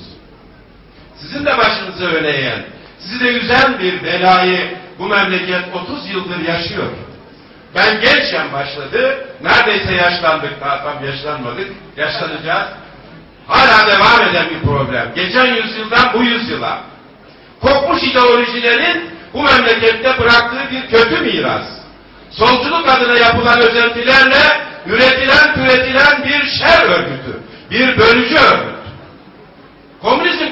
biliyorsunuz. Sizin de başınızı öyle eğen, sizi de üzen bir belayı bu memleket 30 yıldır yaşıyor. Ben gençken başladı, neredeyse yaşlandık, daha tam yaşlanmadık, yaşlanacağız. Hala devam eden bir problem. Geçen yüzyıldan bu yüzyıla. Kopmuş ideolojilerin bu memlekette bıraktığı bir kötü miras. Solculuk adına yapılan özentilerle üretilen türetilen bir şer örgütü. Bir bölücü örgüt.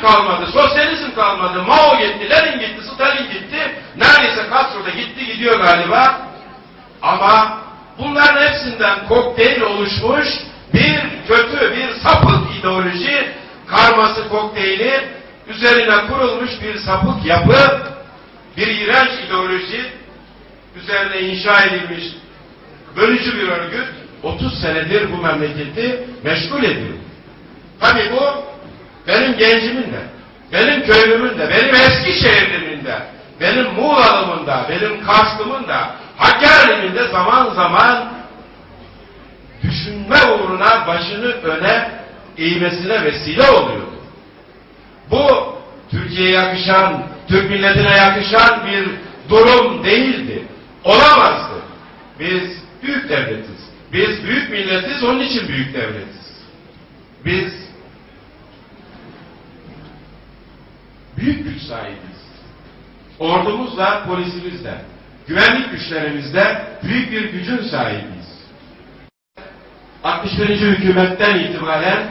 Kalmadı, sosyalizm kalmadı, Mao gitti, Lenin gitti, Stalin gitti, neredeyse Castro'da gitti gidiyor galiba. Ama bunların hepsinden kokteyl oluşmuş bir kötü, bir sapık ideoloji karması kokteyli üzerine kurulmuş bir sapık yapı, bir iğrenç ideoloji üzerine inşa edilmiş bölücü bir örgüt 30 senedir bu memleketi meşgul ediyor. Tabi bu benim gencimin de, benim köylümün de, benim eski şehrimin de, benim Muğla'lımın da, benim Kars'ımın da, Hakkari'min de zaman zaman düşünme uğruna başını öne eğmesine vesile oluyordu. Bu Türkiye'ye yakışan, Türk milletine yakışan bir durum değildi. Olamazdı. Biz büyük devletiz. Biz büyük milletiz, onun için büyük devletiz. Biz büyük güç sahibiz. Ordumuzla, polisimizle, güvenlik güçlerimizle büyük bir gücün sahibiyiz. 61. hükümetten itibaren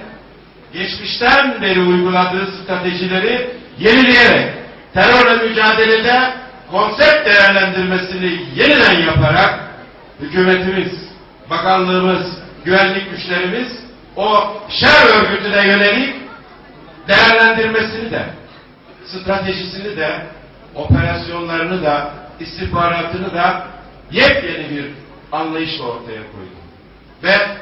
geçmişten beri uyguladığı stratejileri yenileyerek terörle mücadelede konsept değerlendirmesini yeniden yaparak hükümetimiz, bakanlığımız, güvenlik güçlerimiz o şer örgütüne yönelik değerlendirmesini de, stratejisini de, operasyonlarını da, istihbaratını da yepyeni bir anlayışla ortaya koydu. Ve